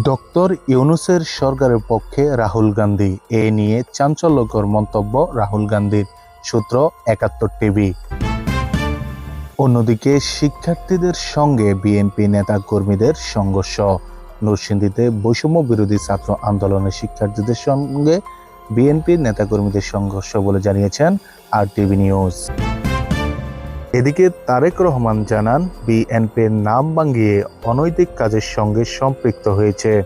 Doctor ইউনুসের সরকারের পক্ষে রাহুল গান্ধী। এ নিয়ে চাঞ্চল্যকর মন্তব্য রাহুল গান্ধীর, সূত্র একাত্তর টিভি। অন্যদিকে শিক্ষার্থীদের সঙ্গে বিএনপি নেতা কর্মীদের সংঘর্ষ। নরসিংদীতে বৈষম্য বিরোধী ছাত্র আন্দোলনের শিক্ষার্থীদের সঙ্গে বিএনপির নেতাকর্মীদের সংঘর্ষ বলে জানিয়েছেন আর টিভি নিউজ। এদিকে তারেক রহমান জানান, বিএনপির নাম ভাঙিয়ে অনৈতিক কাজের সঙ্গে সম্পৃক্ত হয়েছে।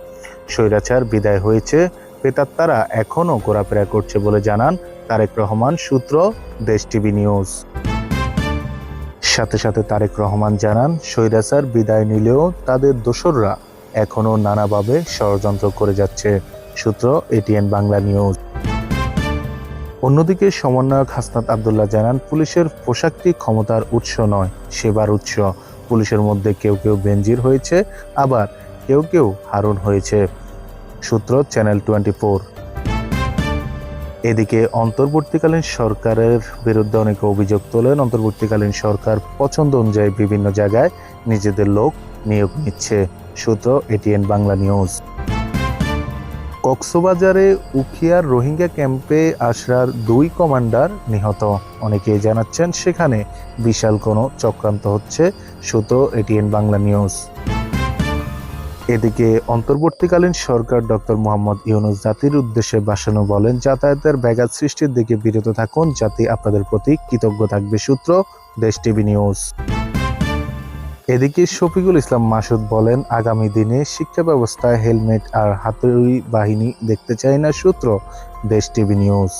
স্বৈরাচার বিদায় হয়েছে প্রেতাত্মারা এখনও ঘোরাফেরা করছে বলে জানান তারেক রহমান, সূত্র, দেশ টিভি নিউজ। সাথে সাথে তারেক রহমান জানান, স্বৈরাচার বিদায় নিলেও তাদের দোসররা এখনও নানাভাবে ষড়যন্ত্র করে যাচ্ছে। সূত্র, এটিএন বাংলা নিউজ। অন্যদিকে সমন্বয়ক হাসনাত আবদুল্লাহ জানান, পুলিশের পোশাকটি ক্ষমতার উৎস নয়, সেবার উৎস। পুলিশের মধ্যে কেউ কেউ বেনজির হয়েছে, আবার কেউ কেউ হারুন হয়েছে। সূত্র চ্যানেল টোয়েন্টি ফোর। এদিকে অন্তর্বর্তীকালীন সরকারের বিরুদ্ধে অনেকে অভিযোগ তোলেন, অন্তর্বর্তীকালীন সরকার পছন্দ অনুযায়ী বিভিন্ন জায়গায় নিজেদের লোক নিয়োগ নিচ্ছে। সূত্র এটিএন বাংলা নিউজ। কক্সবাজারে উখিয়ার রোহিঙ্গা ক্যাম্পে আশরার দুই কমান্ডার নিহত। অনেকেই জানাচ্ছেন সেখানে বিশাল কোনো চক্রান্ত হচ্ছে সূত্র এটিএন বাংলা নিউজ। এদিকে অন্তর্বর্তীকালীন সরকার ডক্টর মোহাম্মদ ইউনুস জাতির উদ্দেশ্যে ভাষণও বলেন, যাতায়াতের ব্যাঘাত সৃষ্টির দিকে বিরত থাকুন জাতি আপনাদের প্রতি কৃতজ্ঞ থাকবে সূত্র, দেশ টিভি নিউজ। এদিকে শফিকুল ইসলাম মাসুদ বলেন, আগামী দিনে শিক্ষা ব্যবস্থায় হেলমেট আর হাতুড়ি বাহিনী দেখতে চায় না সূত্র, দেশ টিভি নিউজ।